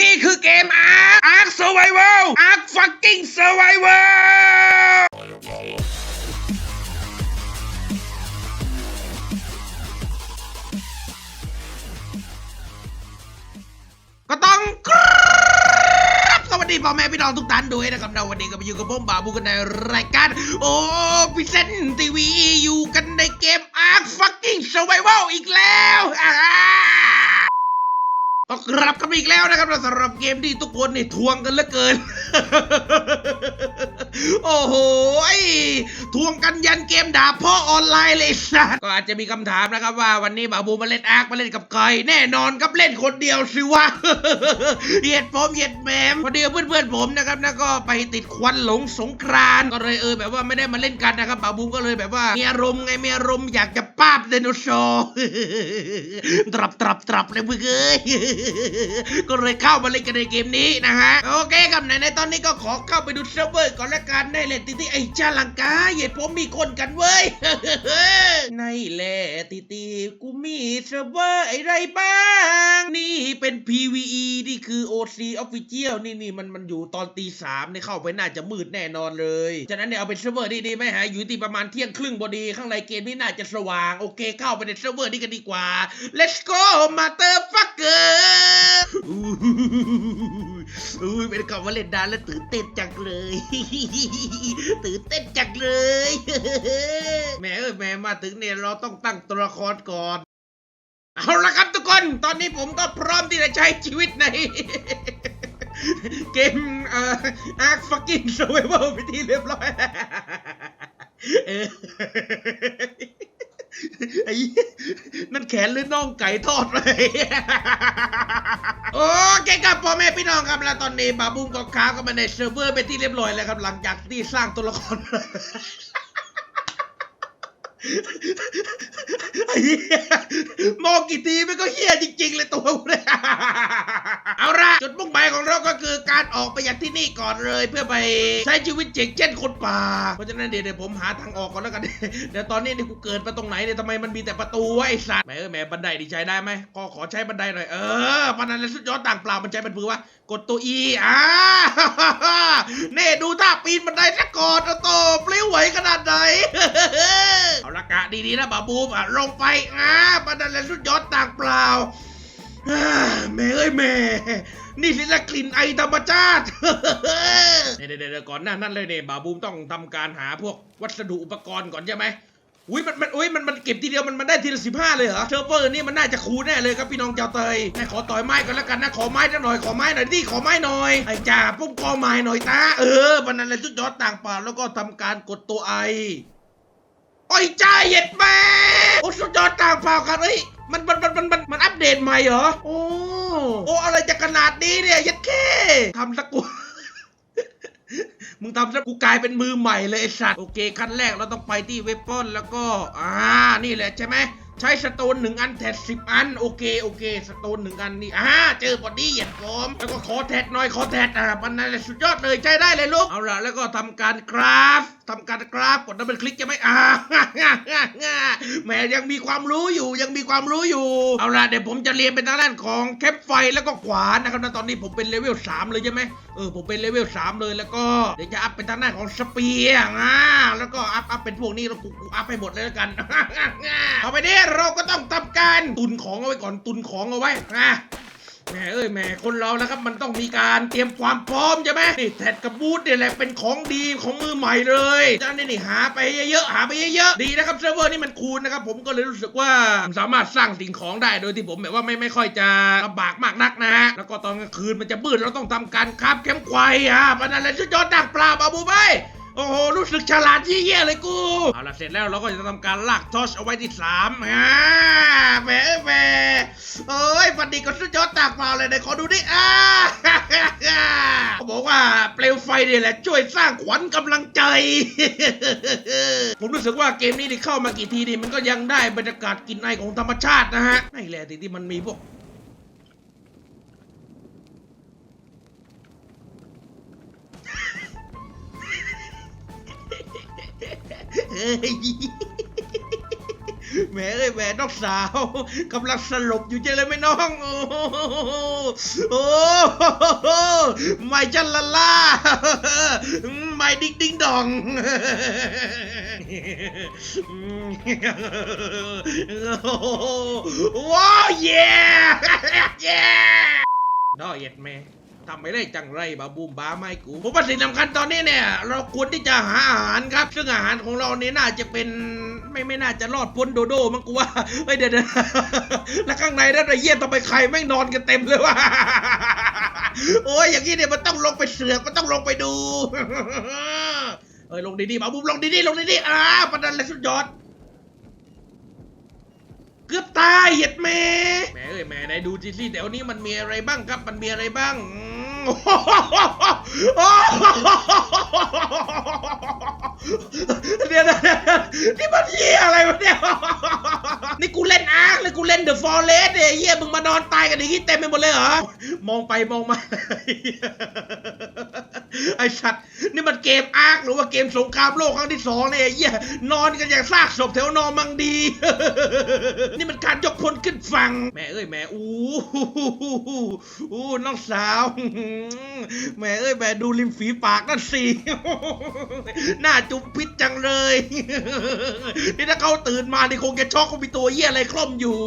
นี่คือเกมอาร์อาร์ Survival อาร์ fucking Survival ก็ต้องกราบสวัสดีพ่อแม่พี่น้องทุกท่านด้วยนะครับนะวันนี้ก็มาอยู่กับผมบาบูกันในรายการ โอ้พิเศษทีวีอยู่กันในเกม Ark Fucking Survival อีกแล้ว ก็กลับกันมาอีกแล้วนะครับสำหรับเกมที่ทุกคนนี่ทวงกันเหลือเกิน โอ้โหทวงกันยันเกมด่าพ่อออนไลน์เลยสัสก็อาจจะมีคำถามนะครับว่าวันนี้บาบูมาเล่นอาร์คมาเล่นกับใครแน่นอนครับเล่นคนเดียวสิวะเหยียดผมเหยียดแหมมพอดีเพื่อนๆผมนะครับนะก็ไปติดควันหลงสงกรานก็เลยเออแบบว่าไม่ได้มาเล่นกันนะครับบาบูก็เลยแบบว่ามีอารมณ์ไงมีอารมณ์อยากจะป้าบไดโนเสาร์ตรับตรับตรับเลยมึงเอ้ยก็เลยเข้ามาเล่นกันในเกมนี้นะฮะ โอเคครับไหนในตอนนี้ก็ขอเข้าไปดูเซิร์ฟเวอร์ก่อนละกันได้เลยติติไอ้จาลังกาเหยียดผมมีคนกันเว้ยในแหละติติกูมีเซิร์ฟเวอร์ไอ้ไรบ้าง นี่เป็น PVE นี่คือ OC Official นี่นี่มันมันอยู่ตอนตีสามเนี่ยเข้าไปน่าจะมืดแน่นอนเลย ฉะนั้นเนี่ยเอาเป็นเซิร์ฟเวอร์ดีๆไหมฮะ อยู่ที่ประมาณเที่ยงครึ่งพอดีข้างในเกมนี่น่าจะสว่าง โอเคเข้าไปในเซิร์ฟเวอร์นี้กันดีกว่า let's go motherfucker อู้หูอู้ยเป็นคำว่าเล่นดานแล้วตื่นเต้นจังเลย ตื่นเต้นจังเลยแหม่เอ้ยแหม่มาถึงเนี่ยเราต้องตั้งตัวละครก่อน เอาละครับทุกคน ตอนนี้ผมก็พร้อมที่จะใช้ชีวิตใน เกมเอ่อ Ark fucking survival ไปที่เรียบร้อยเออ ไอ้นั่นแขนหรือน่องไก่ทอดเลยโอเคครับพ่อแม่พี่น้องครับแล้วตอนนี้บาบูมก็ค้าก็มาในเซิร์ฟเวอร์เป็นที่เรียบร้อยแล้วครับหลังจากที่สร้างตัวละครไอ้เหี้ยมองกี่ทีมันก็เฮี้ยจริง ๆ เลยตัวเนี่ย จุดมุ่งหมายของเราก็คือการออกไปจากที่นี่ก่อนเลย เพื่อไปใช้ชีวิตเจ๋งเช่นคนป่า เพราะฉะนั้นเดี๋ยวผมหาทางออกก่อนแล้วกันเดี๋ยวตอนนี้นี่กูเกิดมาตรงไหนเนี่ยทำไมมันมีแต่ประตูวะไอ้สัตว์แหม่เออแหม่บันไดดีใช้ได้ไหมก็ขอใช้บันไดหน่อยเออบันไดสุดยอดต่างเปล่ามันใช้เป็นมือวะกดตัว E อ่าเน่ดูท่าปีนบันไดซะก่อนโอ้โตปลิ้วไหวขนาดไหนเอาละกะดีๆนะบาบูมอะลงไปอ่าบันไดสุดยอดต่างเปล่า แม่เอ้ยแม่ นี่สิละกลิ่นไอธรรมชาติเดี๋ยวเดี๋ยวก่อนหน้านั้นเลยเนี่ยบาบูมต้องทำการหาพวกวัสดุอุปกรณ์ก่อนใช่ไหมอุ้ยมันมันอุ้ยมันมันเก็บทีเดียวมันมันได้ทีละสิบห้าเลยเหรอเซิร์ฟเวอร์นี่มันน่าจะคูแน่เลยครับพี่น้องเจ้าเตยแม่ขอต่อยไม้กันแล้วกันนะขอไม้หน่อยขอไม้หน่อยดิขอไม้หน่อยไอ้จ่าปุ๊บกอไม้หน่อยตาเออวันนั้นเลยสุดยอดต่างป่าแล้วก็ทำการกดตัวไอ โอ้ยจ้าเหย็ดแม่โอ้สุดยอดต่างเปล่ากันเอ้ยมันมันมันมันมันมันอัปเดตใหม่เหรอ โอ้ โอ้อะไรจะขนาดนี้เนี่ยยัดแค่ทำสักกูมึงทำซะกูกลายเป็นมือใหม่เลยไอ้สัตว์โอเคขั้นแรกเราต้องไปที่เวปอนแล้วก็ อ่า นี่แหละใช่ไหมใช้สโตนหนึ่งอันแทดสิบอัน โอเคโอเคสโตนหนึ่งอันนี่อ่าเจอพอดี้เหยียดผมแล้วก็ขอแทดหน่อยขอแทดอ่ามันนั่นแหละสุดยอดเลยใช้ได้เลยลูกเอาละแล้วก็ทำการกราฟทำการกราฟกดดับเบิลคลิกจะไหมอ่าแหมยังมีความรู้อยู่ยังมีความรู้อยู่ เอาละเดี๋ยวผมจะเรียนเป็นทางด้านของแคปไฟแล้วก็ขวานนะครับนะตอนนี้ผมเป็นเลเวลสามเลยใช่ไหมเออผมเป็นเลเวลสามเลยแล้วก็เดี๋ยวจะอัพเป็นทางด้านของสเปียร์อ่าแล้วก็อัพอัพเป็นพวกนี้แล้วกูกูอัพให้หมดเลยแล้วกันต่อไปนี้เราก็ต้องทำการตุนของเอาไว้ก่อนตุนของเอาไว้นะ แหมเอ้ยแหมคนเรานะครับมันต้องมีการเตรียมความพร้อมใช่ไหมนี่แท็ดกับบูทเนี่ยแหละเป็นของดีของมือใหม่เลยจ้านี่นี่หาไปเยอะๆหาไปเยอะๆดีนะครับเซิร์ฟเวอร์นี่มันคูลนะครับผมก็เลยรู้สึกว่าผมสามารถสร้างสิ่งของได้โดยที่ผมแบบว่าไม่ไม่ค่อยจะลำบากมากนักนะฮะแล้วก็ตอนกลางคืนมันจะมืดเราต้องทำการคาบแคมควายอะปันนั้นเลยชุดยอดดักปลาบาบูไป โอ้โห รู้สึกฉลาดยี่เยี่ยเลยกู เอาละเสร็จแล้วเราก็จะทำการลากทอชเอาไว้ที่สามอ่าแหมแหมเอ้ยฟันดีก็สุดยอดตากเปล่าเลยไหนขอดูดิอ่าเขาบอกว่าเปลวไฟเนี่ยแหละช่วยสร้างขวัญกำลังใจ ผมรู้สึกว่าเกมนี้ที่เข้ามากี่ทีนี่มันก็ยังได้บรรยากาศกลิ่นไอของธรรมชาตินะฮะนี่แหละที่ที่มันมีพวก ยแหมเอ้ยแหมน้องสาวกำลังสลบอยู่เจเลยไหมน้อง โอ้โหโอ้โหไม่จันละล่าไม่ดิ้งดิ้งดองว้าวเย้เย้น้อเอ็ดแม่ ทำไม่ได้จังไรบาบูมบ้าไม่กูผมว่าสิ่งสำคัญตอนนี้เนี่ย เราควรที่จะหาอาหารครับ ซึ่งอาหารของเราเนี่ยน่าจะเป็นไม่ไม่น่าจะรอดพ้นโดโดมั้งกูว่าเฮ้ยเดี๋ยวแล้วข้างในนั่นไอ้เยี่ยต้องไปใครแม่นอนกันเต็มเลยว่ะโอ้ยอย่างนี้เนี่ยมันต้องลงไปเสือกมันต้องลงไปดูเอ้ยลงดีๆบาบูมลงดีๆลงดีๆอ่าประดันเลยสุดยอดเกือบตายเหยียดแม่แม่เอ้ยแม่ไหนดูจิซี่เดี๋ยวนี้มันมีอะไรบ้างครับ มันมีอะไรบ้าง เดี๋ยวนะนี่มันเยี่ยอะไรวะเนี่ย นี่กูเล่นอาร์คเลยกูเล่นเดอะฟอเรสเนี่ยเยี่ยมึงมานอนตายกันอย่างนี้เต็มไปหมดเลยเหรอ มองไปมองมา ไอสัตว์นี่มันเกมอาร์คหรือว่าเกมสงครามโลกครั้งที่สองเนี่ยเหี้ยนอนกันอย่างซากศพแถวนอนมังดี นี่มันการยกพลขึ้นฝั่งแม่เอ้ยแม่อู้อู้น้องสาวแม่เอ้ยแม่ดูริมฝีปากนั่นสิหน้าจุ๊บพิษจังเลยนี่ถ้าเขาตื่นมานี่คงจะช็อกคงมีตัวเหี้ยอะไรคล่อมอยู่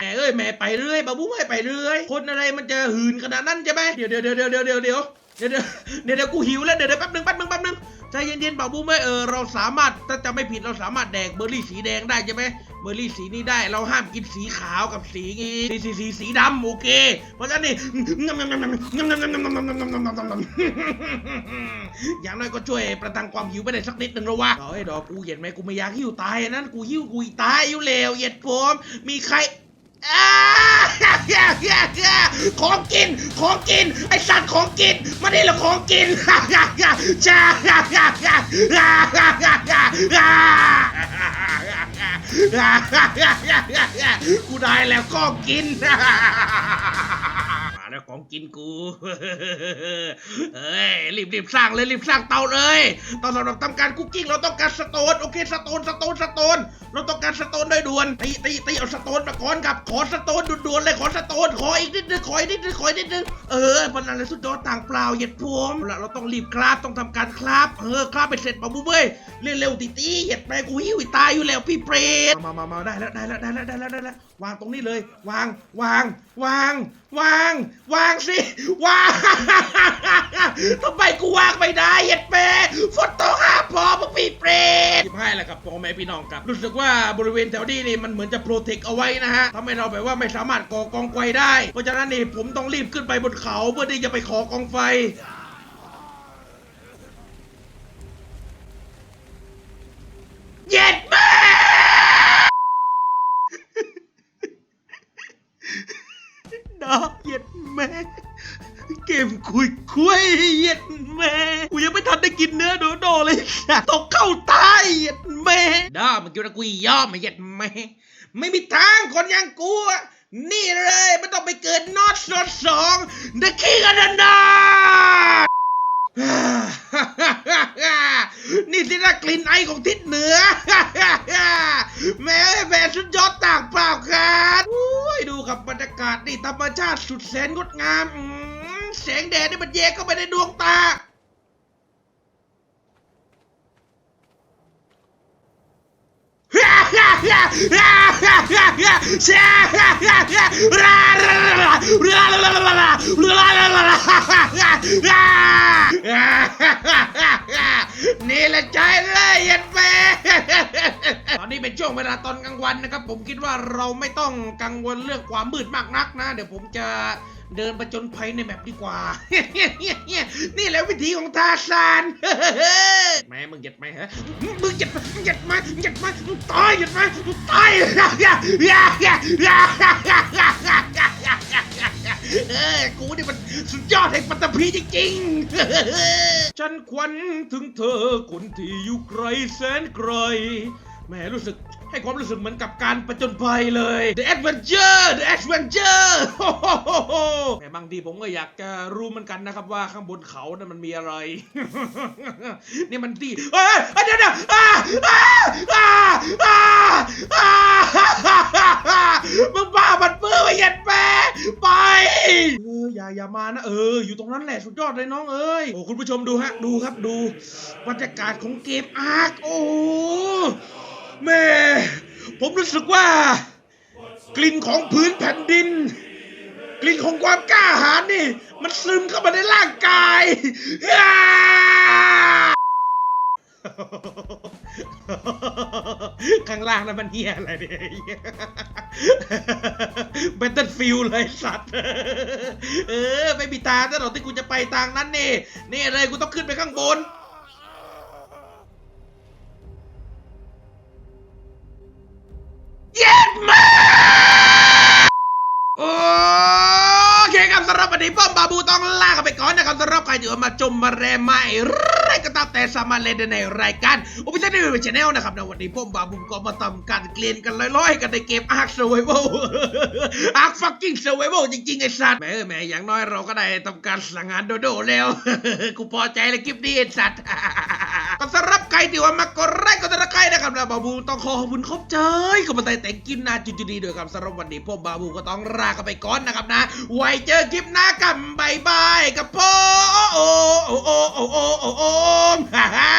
แม่เอ้ยแม่ไปเรื่อยบาบูไม่ไปเรื่อย คนอะไรมันจะหืนขนาดนั้นใช่ไหมเดี๋ยวเดี๋ยวเดี๋ยวเดี๋ยวเดี๋ยว เดี๋ยวเดี๋ยวเดี๋ยวกูหิวแล้วเดี๋ยวเดี๋ยวแป๊บนึงแป๊บนึงแป๊บนึงใจเย็นๆบาบูไหมเออเราสามารถถ้าจะไม่ผิดเราสามารถแดกเบอร์รี่สีแดงได้ใช่ไหมเบอร์รี่สีนี้ได้ เราห้ามกินสีขาวกับสีงี้สีสีสีสีดำโอเค เพราะฉะนั้นนี่อย่างน้อยก็ช่วยประทังความหิวไปได้สักนิดหนึ่งแล้ววะเฮ้ดอกกูเหย็นไหมกูไม่อยากหิวตายอันนั้นกูหิวกูตายอยู่แล้วเหย็ดผมมีใคร อ่าของกิน ของกิน ไอสัตว์ของกินมาดิละของกินจ้ากูได้แล้วก็กินมาแล้วของกินกูเอ้ยรีบรีบสร้างเลยรีบสร้างเตาเลยตอนสำหรับทำการคุกกิ้งเราต้องการสโตนโอเคสโตนสโตนสโตน เราต้องการสโตนโดยด่วนตีตีตีเอาสโตนมาก่อนครับขอสโตนด่วนๆเลยขอสโตนขออีกนิดนึงขออีกนิดนึงขออีกนิดนึงเออมันอะไรสุดยอดต่างเปล่าเหยียดพวมละเราต้องรีบคราบต้องทำการคราบเออคราบไปเสร็จปะบุ้เบ้ยเร็วๆตีตีเหยียดไปกูหิวตายอยู่แล้วพี่เปรตมามามาได้แล้วได้แล้วได้แล้วได้แล้วได้แล้ วางตรงนี้เลย วางวาง วาง วาง วางสิ วางทำไมกูวางไม่ได้เหยียดแม่ฝนตกอะพอมึงพี่เปรตให้แหละครับพ่อแม่พี่น้องครับ รู้สึกว่าบริเวณแถวนี้นี่มันเหมือนจะโปรเทคเอาไว้นะฮะทำให้เราแบบว่าไม่สามารถก่อกองไฟได้ เพราะฉะนั้นนี่ผมต้องรีบขึ้นไปบนเขาเพื่อที่จะไปขอกองไฟ เกมคุยคุยเย็ดแม่กูยังไม่ทันได้กินเนื้อโดโดเลยสัตว์ตกเข้าใต้เย็ดแม่ดามันคิดว่ากูย่อมเย็ดแม่ไม่มีทางคนอย่างกูอะนี่เลยไม่ต้องไปเกิดนอตสดสอง The King of the North นี่สินะกลิ่นไอของทิศเหนือ แม่แม่สุดยอดต่างเปล่าครับอุ้ยดูกับบรรยากาศนี่ธรรมชาติสุดแสนงดงาม แสงแดดนี่มันแยกเข้าไปในดวงตา นี่แหละใจเลยยันแม่ตอนนี้เป็นช่วงเวลาตอนกลางวันนะครับ ผมคิดว่าเราไม่ต้องกังวลเรื่องความมืดมากนักนะ เดี๋ยวผมจะ เดินประจนภัยในแมปดีกว่า นี่แหละวิธีของทาซานแม่มึงหยัดไหมฮะ มึงหยัดไหมมึงหยัดไหมมึงหยัดไหมมึงตายหยัดไหมมึงตายเออกูนี่มันสุดยอดแห่งปัตตภีจริงๆ ฉันควันถึงเธอคนที่อยู่ไกลแสนไกล แม่รู้สึก ให้ความรู้สึกเหมือนกับการประจนภัยเลย The Adventure The Adventure โอ้โหแต่บางทีผมก็อยากจะรู้เหมือนกันนะครับว่าข้างบนเขานั้นมันมีอะไร นี่มันที่เอ้ยเอ้ยเดี๋ยวเดี๋ยวอ่าอ่าอ่าอ่าอ่ามึงบ้ามันปื้อไปเหย็ดแปไปเอออย่าอย่ามานะเออ อยู่ตรงนั้นแหละสุดยอดเลยน้องเอ้ยโอ้คุณผู้ชมดูฮะดูครับดูบรรยากาศของเกมอาร์คโอ้ แม่ผมรู้สึกว่า กลิ่นของพื้นแผ่นดิน กลิ่นของความกล้าหาญนี่ มันซึมเข้ามาในร่างกายข้างล่างนั้นมันเฮียอะไรเนี่ยเบตเทิลฟิลเลยสัตว์ เออ ไม่มีทางถ้าหรอกที่กูจะไปทางนั้นนี่ นี่เลยกูต้องขึ้นไปข้างบน เย็ดมา โอเคค รับวันนี้ป้อมบาบูต้องลากไปก่อนนะครับสำหรับใครที่ว่ามาจมมาแรมมาไอ้ไรก็ตามแต่สามารถเล่นในรายการอุปชันนี่เป็นชแนลนะครับในวันนี้ป้อมบาบูก็มาทำการเกลียนกันลอยๆ กันในเกม Ark Survival Ark fucking Survival จริงๆไอ้สัตว์แหมเออแหมอย่างน้อยเราก็ได้ทำการสังหารโดโดแล้วกูพอใจเลยคลิปนี้ไอ้สัตว์ก็สำหรับใครที่ว่ามากดไลค์กดติดตามใครนะครับแล้วบาบูต้องขอขอบคุณครบใจก็มาแต่แต่งกินนาจุดๆดีด้วยครับสำหรับวันนี้พวกบาบูก็ต้องลากันไปก่อนนะครับนะ ไว้เจอคลิปหน้ากันบายบายกับพ่อโอ้โอโอโอโอโอโอฮ่าฮ่า